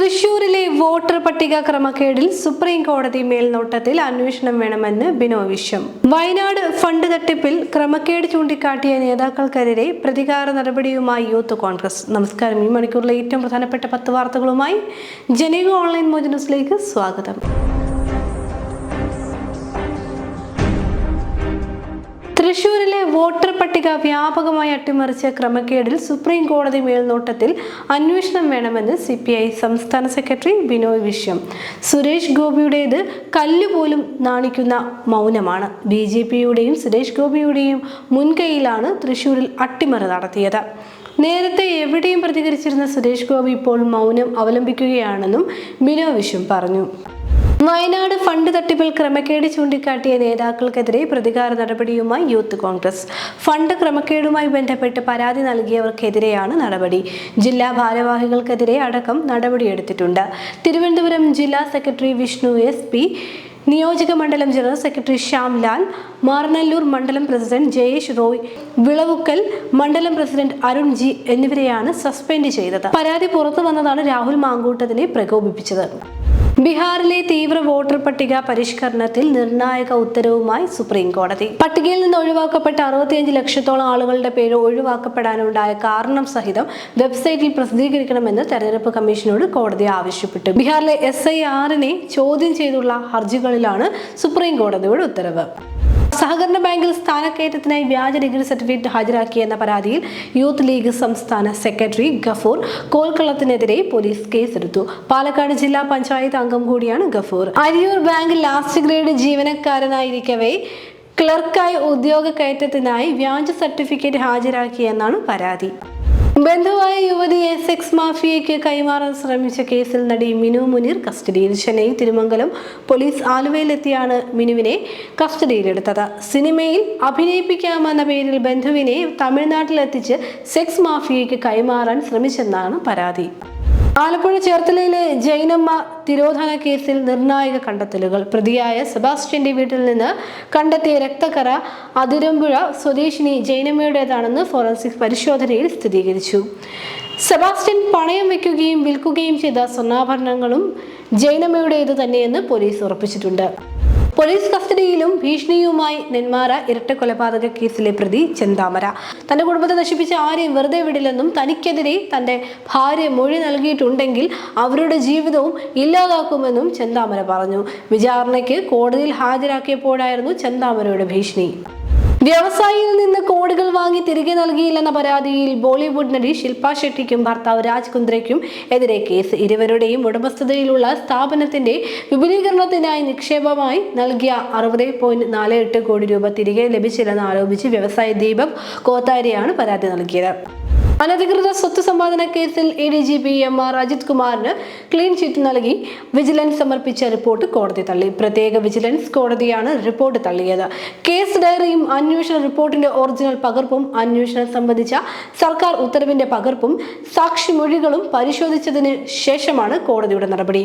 തൃശൂരിലെ വോട്ടർ പട്ടിക ക്രമക്കേടിൽ സുപ്രീം കോടതി മേൽനോട്ടത്തിൽ അന്വേഷണം വേണമെന്ന് ബിനോ വിശ്വം. വയനാട് ഫണ്ട് തട്ടിപ്പിൽ ക്രമക്കേട് ചൂണ്ടിക്കാട്ടിയ നേതാക്കൾക്കെതിരെ പ്രതികാര നടപടിയുമായി യൂത്ത് കോൺഗ്രസ്. നമസ്കാരം. ഈ മണിക്കൂറിലെ ഏറ്റവും പ്രധാനപ്പെട്ട പത്ത് വാർത്തകളുമായി ജനീക ഓൺലൈൻ മോജ് ന്യൂസിലേക്ക് സ്വാഗതം. തൃശൂരിലെ വോട്ടർ പട്ടിക വ്യാപകമായി അട്ടിമറിച്ച ക്രമക്കേടിൽ സുപ്രീം കോടതി മേൽനോട്ടത്തിൽ അന്വേഷണം വേണമെന്ന് സി പി ഐ സംസ്ഥാന സെക്രട്ടറി ബിനോയ് വിശ്വം. സുരേഷ് ഗോപിയുടേത് കല്ലുപോലും നാണിക്കുന്ന മൗനമാണ്. ബി ജെ പിയുടെയും സുരേഷ് ഗോപിയുടെയും മുൻകൈയിലാണ് തൃശൂരിൽ അട്ടിമറി നടത്തിയത്. നേരത്തെ എവിടെയും പ്രതികരിച്ചിരുന്ന സുരേഷ് ഗോപി ഇപ്പോൾ മൗനം അവലംബിക്കുകയാണെന്നും ബിനോയ് വിശ്വം പറഞ്ഞു. വയനാട് ഫണ്ട് തട്ടിപ്പിൽ ക്രമക്കേട് ചൂണ്ടിക്കാട്ടിയ നേതാക്കൾക്കെതിരെ പ്രതികാര നടപടിയുമായി യൂത്ത് കോൺഗ്രസ്. ഫണ്ട് ക്രമക്കേടുമായി ബന്ധപ്പെട്ട് പരാതി നൽകിയവർക്കെതിരെയാണ് നടപടി. ജില്ലാ ഭാരവാഹികൾക്കെതിരെ അടക്കം നടപടിയെടുത്തിട്ടുണ്ട്. തിരുവനന്തപുരം ജില്ലാ സെക്രട്ടറി വിഷ്ണു എസ് പി നിയോജക മണ്ഡലം ജനറൽ സെക്രട്ടറി ശ്യാംലാൽ മാറനല്ലൂർ മണ്ഡലം പ്രസിഡന്റ് ജയേഷ് റോയ് വിളവുക്കൽ മണ്ഡലം പ്രസിഡന്റ് അരുൺ ജി എന്നിവരെയാണ് സസ്പെൻഡ് ചെയ്തത്. പരാതി പുറത്തു വന്നതാണ് രാഹുൽ മാങ്കൂട്ടത്തിനെ പ്രകോപിപ്പിച്ചത്. ബീഹാറിലെ തീവ്ര വോട്ടർ പട്ടിക പരിഷ്കരണത്തിൽ നിർണായക ഉത്തരവുമായി സുപ്രീം കോടതി പട്ടികയിൽ നിന്ന് ഒഴിവാക്കപ്പെട്ട അറുപത്തിയഞ്ച് ലക്ഷത്തോളം ആളുകളുടെ പേര് ഒഴിവാക്കപ്പെടാനുണ്ടായ കാരണം സഹിതം വെബ്സൈറ്റിൽ പ്രസിദ്ധീകരിക്കണമെന്ന് തെരഞ്ഞെടുപ്പ് കമ്മീഷനോട് കോടതി ആവശ്യപ്പെട്ടു. ബീഹാറിലെ എസ് ഐ ആറിനെ ചോദ്യം ചെയ്തുള്ള ഹർജികളിലാണ് സുപ്രീം കോടതിയുടെ ഉത്തരവ്. സഹകരണ ബാങ്കിൽ സ്ഥാനക്കയറ്റത്തിനായി വ്യാജ ഡിഗ്രി സർട്ടിഫിക്കറ്റ് ഹാജരാക്കിയെന്ന പരാതിയിൽ യൂത്ത് ലീഗ് സംസ്ഥാന സെക്രട്ടറി ഗഫൂർ. കോൽക്കളത്തിനെതിരെ പോലീസ് കേസെടുത്തു. പാലക്കാട് ജില്ലാ പഞ്ചായത്ത് അംഗം കൂടിയാണ് Gafoor. Ariyoor bank last grade ജീവനക്കാരനായിരിക്കവേ ക്ലർക്കായി ഉദ്യോഗ കയറ്റത്തിനായി വ്യാജ സർട്ടിഫിക്കറ്റ് ഹാജരാക്കിയെന്നാണ് പരാതി. ബന്ധുവായ യുവതിയെ സെക്സ് മാഫിയയ്ക്ക് കൈമാറാൻ ശ്രമിച്ച കേസിൽ നടി മിനു മുനീർ കസ്റ്റഡിയിൽ ചെന്നൈ തിരുമംഗലം പോലീസ് ആലുവയിലെത്തിയാണ് മിനുവിനെ കസ്റ്റഡിയിലെടുത്തത്. സിനിമയിൽ അഭിനയിപ്പിക്കാമെന്ന പേരിൽ ബന്ധുവിനെ തമിഴ്നാട്ടിലെത്തിച്ച് സെക്സ് മാഫിയയ്ക്ക് കൈമാറാൻ ശ്രമിച്ചെന്നാണ് പരാതി. ആലപ്പുഴ ചേർത്തലയിലെ ജൈനമ്മ തിരോധാന കേസിൽ നിർണായക കണ്ടെത്തലുകൾ. പ്രതിയായ സെബാസ്റ്റ്യന്റെ വീട്ടിൽ നിന്ന് കണ്ടെത്തിയ രക്തക്കറ അതിരമ്പുഴ സ്വദേശിനി ജൈനമ്മയുടേതാണെന്ന് ഫോറൻസിക് പരിശോധനയിൽ സ്ഥിരീകരിച്ചു. സെബാസ്റ്റ്യൻ പണയം വെക്കുകയും വിൽക്കുകയും ചെയ്ത സ്വർണാഭരണങ്ങളും ജൈനമ്മയുടേത് തന്നെയെന്ന് പോലീസ് ഉറപ്പിച്ചിട്ടുണ്ട്. പോലീസ് കസ്റ്റഡിയിലും ഭീഷണിയുമായി നെന്മാറ ഇരട്ട കൊലപാതക കേസിലെ പ്രതി ചെന്താമര. തന്റെ കുടുംബത്തെ നശിപ്പിച്ച ആരെയും വെറുതെ വിടില്ലെന്നും തനിക്കെതിരെ തന്റെ ഭാര്യ മൊഴി നൽകിയിട്ടുണ്ടെങ്കിൽ അവരുടെ ജീവിതവും ഇല്ലാതാക്കുമെന്നും ചെന്താമര പറഞ്ഞു. വിചാരണയ്ക്ക് കോടതിയിൽ ഹാജരാക്കിയപ്പോഴായിരുന്നു ചെന്താമരയുടെ ഭീഷണി. വ്യവസായിയിൽ നിന്ന് കോടികൾ വാങ്ങി തിരികെ നൽകിയില്ലെന്ന പരാതിയിൽ ബോളിവുഡ് നടി ശില്പ ഷെട്ടിക്കും ഭർത്താവ് രാജ് കുന്ദ്രയ്ക്കും എതിരെ കേസ് ഇരുവരുടെയും ഉടമസ്ഥതയിലുള്ള സ്ഥാപനത്തിന്റെ വിപുലീകരണത്തിനായി നിക്ഷേപമായി നൽകിയ അറുപത് പോയിന്റ് നാല് എട്ട് കോടി രൂപ തിരികെ ലഭിച്ചില്ലെന്ന് ആരോപിച്ച് വ്യവസായി ദീപക് കോത്താരിയാണ് പരാതി നൽകിയത്. അനധികൃത സ്വത്ത് സമ്പാദന കേസിൽ A D G P M R Ajith കുമാറിന് ക്ലീൻ ചിറ്റ് നൽകി. വിജിലൻസ് സമർപ്പിച്ച റിപ്പോർട്ട് കോടതി തള്ളി. പ്രത്യേക വിജിലൻസ് കോടതിയാണ് റിപ്പോർട്ട് തള്ളിയത്. കേസ് ഡയറിയും അന്വേഷണ റിപ്പോർട്ടിന്റെ ഒറിജിനൽ പകർപ്പും അന്വേഷണം സംബന്ധിച്ച സർക്കാർ ഉത്തരവിന്റെ പകർപ്പും സാക്ഷിമൊഴികളും പരിശോധിച്ചതിന് ശേഷമാണ് കോടതിയുടെ നടപടി.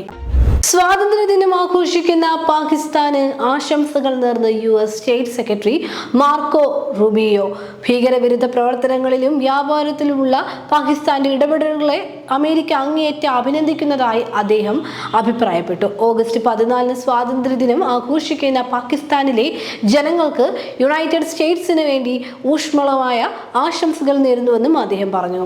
സ്വാതന്ത്ര്യദിനം ആഘോഷിക്കുന്ന പാകിസ്ഥാന് ആശംസകൾ നേർന്ന് U S state secretary Marco Rubio. ഭീകരവിരുദ്ധ പ്രവർത്തനങ്ങളിലും വ്യാപാരത്തിലുമുള്ള പാകിസ്ഥാന്റെ ഇടപെടലുകളെ അമേരിക്ക അങ്ങേയറ്റം അഭിനന്ദിക്കുന്നതായി അദ്ദേഹം അഭിപ്രായപ്പെട്ടു. ഓഗസ്റ്റ് പതിനാലിന് സ്വാതന്ത്ര്യദിനം ആഘോഷിക്കുന്ന പാകിസ്ഥാനിലെ ജനങ്ങൾക്ക് യുണൈറ്റഡ് സ്റ്റേറ്റ്സിന് വേണ്ടി ഊഷ്മളമായ ആശംസകൾ നേരുന്നുവെന്നും അദ്ദേഹം പറഞ്ഞു.